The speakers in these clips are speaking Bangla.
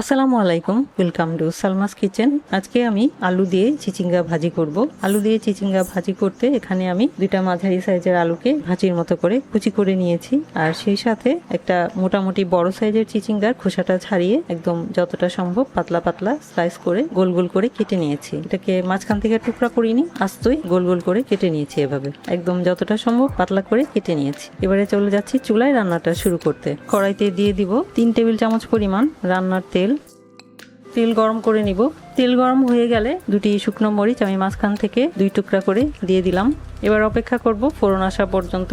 আসসালামু আলাইকুম ওয়েলকাম টু সালমাস কিচেন আজকে আমি আলু দিয়ে চিচিঙ্গা ভাজি করব। আলু দিয়ে চিচিঙ্গা ভাজি করতে এখানে আমি দুইটা মাঝারি সাইজের আলুকে ভাজির মতো করে কুচি করে নিয়েছি। আর সেই সাথে একটা মোটামুটি বড় সাইজের চিচিঙ্গার খোসাটা ছাড়িয়ে একদম যতটা সম্ভব পাতলা পাতলা স্লাইস করে গোল গোল করে কেটে নিয়েছি। এটাকে মাঝখান থেকে টুকরা করিনি, আস্তই গোল গোল করে কেটে নিয়েছি এভাবে। একদম যতটা সম্ভব পাতলা করে কেটে নিয়েছি। এবারে চলে যাচ্ছি চুলায় রান্নাটা শুরু করতে। কড়াইতে দিয়ে দিব তিন টেবিল চামচ পরিমাণ রান্নার তেল। তেল গরম করে নিব। তেল গরম হয়ে গেলে দুটি শুকনো মরিচ আমি মাঝখান থেকে দুই টুকরা করে দিয়ে দিলাম। এবার অপেক্ষা করব ফোড়ন আসা পর্যন্ত।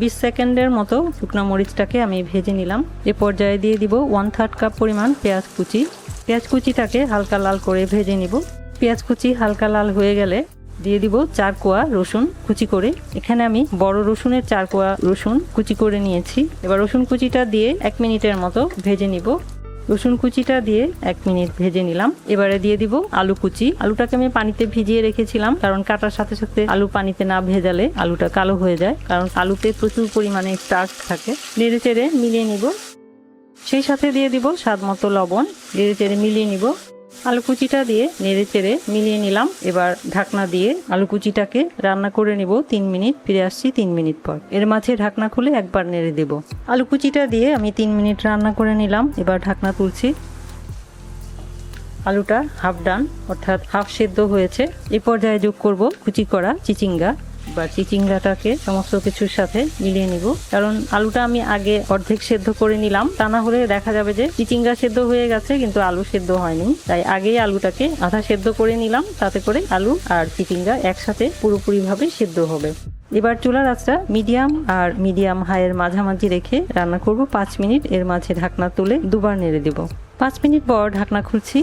বিশ সেকেন্ডের মতো শুকনো মরিচটাকে আমি ভেজে নিলাম। এ পর্যায়ে দিয়ে দিব ওয়ান থার্ড কাপ পরিমাণ পেঁয়াজ কুচি। পেঁয়াজ কুচিটাকে হালকা লাল করে ভেজে নিব। পেঁয়াজ কুচি হালকা লাল হয়ে গেলে দিয়ে দিব চার কোয়া রসুন কুচি করে। এখানে আমি বড় রসুনের চার কোয়া রসুন কুচি করে নিয়েছি। এবার রসুন কুচিটা দিয়ে এক মিনিটের মতো ভেজে নিব। রসুন কুচিটা দিয়ে এক মিনিট ভেজে নিলাম। এবারে দিয়ে দিব আলু কুচি। আলুটাকে আমি পানিতে ভিজিয়ে রেখেছিলাম, কারণ কাটার সাথে সাথে আলু পানিতে না ভেজালে আলুটা কালো হয়ে যায়, কারণ আলুতে প্রচুর পরিমাণে স্টার্চ থাকে। নেড়ে চেড়ে মিলিয়ে নিব। সেই সাথে দিয়ে দিব স্বাদ মতো লবণ। নেড়ে চেড়ে মিলিয়ে নিব। আলু কুচিটা দিয়ে নেড়ে চেড়ে মিলিয়ে নিলাম। এবার ঢাকনা দিয়ে আলু কুচিটাকে রান্না করে নিব তিন মিনিট, ফিরে আসছি তিন মিনিট পর। এর মাঝে ঢাকনা খুলে একবার নেড়ে দেব। আলু কুচিটা দিয়ে আমি তিন মিনিট রান্না করে নিলাম। এবার ঢাকনা তুলছি। আলুটা হাফ ডান, অর্থাৎ হাফ সেদ্ধ হয়েছে। এই পর্যায়ে যোগ করব কুচি করা চিচিঙ্গা। বা চিচিঙ্গাটাকে সমস্ত কিছুর সাথে মিলিয়ে নিব। কারণ আলুটা আমি আগে অর্ধেক সেদ্ধ করে নিলাম। তা না হলে দেখা যাবে যে চিচিঙ্গা সেদ্ধ হয়ে গেছে, কিন্তু আলু সেদ্ধ হয়নি। তাই আগেই আলুটাকে আধা সেদ্ধ করে নিলাম। তাতে করে আলু আর চিচিঙ্গা একসাথে পুরোপুরিভাবে সেদ্ধ হবে। এবার চুলার আঁচটা মিডিয়াম আর মিডিয়াম হাইয়ের মাঝামাঝি রেখে রান্না করব। পাঁচ মিনিট এর মাঝে ঢাকনা তুলে দুবার নেড়ে দেব। পাঁচ মিনিট পর ঢাকনা খুলছি।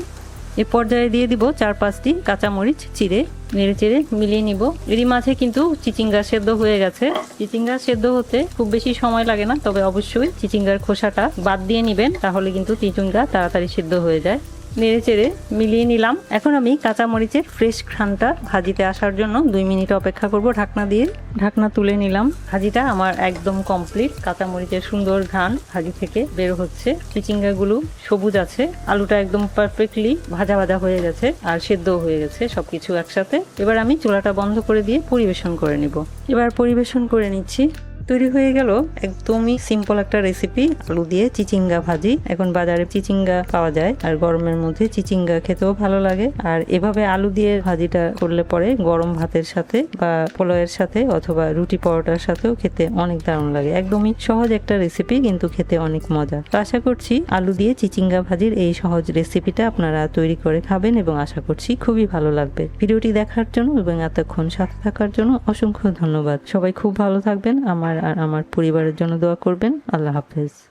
এ পর্যায়ে দিয়ে দিব চার পাঁচটি কাঁচামরিচ, চিড়ে, নেড়ে চেড়ে মিলিয়ে নিব। এরই মাঝে কিন্তু চিচিঙ্গা সেদ্ধ হয়ে গেছে। চিচিঙ্গা সেদ্ধ হতে খুব বেশি সময় লাগে না, তবে অবশ্যই চিচিঙ্গার খোসাটা বাদ দিয়ে নিবেন, তাহলে কিন্তু চিচিঙ্গা তাড়াতাড়ি সেদ্ধ হয়ে যায়। নেড়ে চেড়ে মিলিয়ে নিলাম। এখন আমি কাঁচামরিচের ফ্রেশ ঘ্রানটা ভাজিতে আসার জন্য দুই মিনিট অপেক্ষা করব ঢাকনা দিয়ে। ঢাকনা তুলে নিলাম। ভাজিটা আমার একদম কমপ্লিট কাঁচামরিচের সুন্দর ঘ্রান ভাজি থেকে বের হচ্ছে। চিচিঙ্গাগুলো সবুজ আছে। আলুটা একদম পারফেক্টলি ভাজা ভাজা হয়ে গেছে আর সেদ্ধও হয়ে গেছে সবকিছু একসাথে। এবার আমি চুলাটা বন্ধ করে দিয়ে পরিবেশন করে নিব। এবার পরিবেশন করে নিচ্ছি। তৈরি হয়ে গেল একদমই সিম্পল একটা রেসিপি আলু দিয়ে চিচিঙ্গা ভাজি। এখন বাজারে চিচিঙ্গা পাওয়া যায়, আর গরমের মধ্যে চিচিঙ্গা খেতেও ভালো লাগে। আর এভাবে আলু দিয়ে ভাজিটা করলে পরে গরম ভাতের সাথে বা পোলাওয়ের সাথে অথবা রুটি পরোটার সাথেও খেতে অনেক দারুণ লাগে। একদমই সহজ একটা রেসিপি কিন্তু খেতে অনেক মজা। তো আশা করছি আলু দিয়ে চিচিঙ্গা ভাজির এই সহজ রেসিপিটা আপনারা তৈরি করে খাবেন এবং আশা করছি খুবই ভালো লাগবে। ভিডিওটি দেখার জন্য এবং এতক্ষণ সাথে থাকার জন্য অসংখ্য ধন্যবাদ। সবাই খুব ভালো থাকবেন। আমার আর আমার পরিবারের জন্য দোয়া করবেন। আল্লাহ হাফেজ।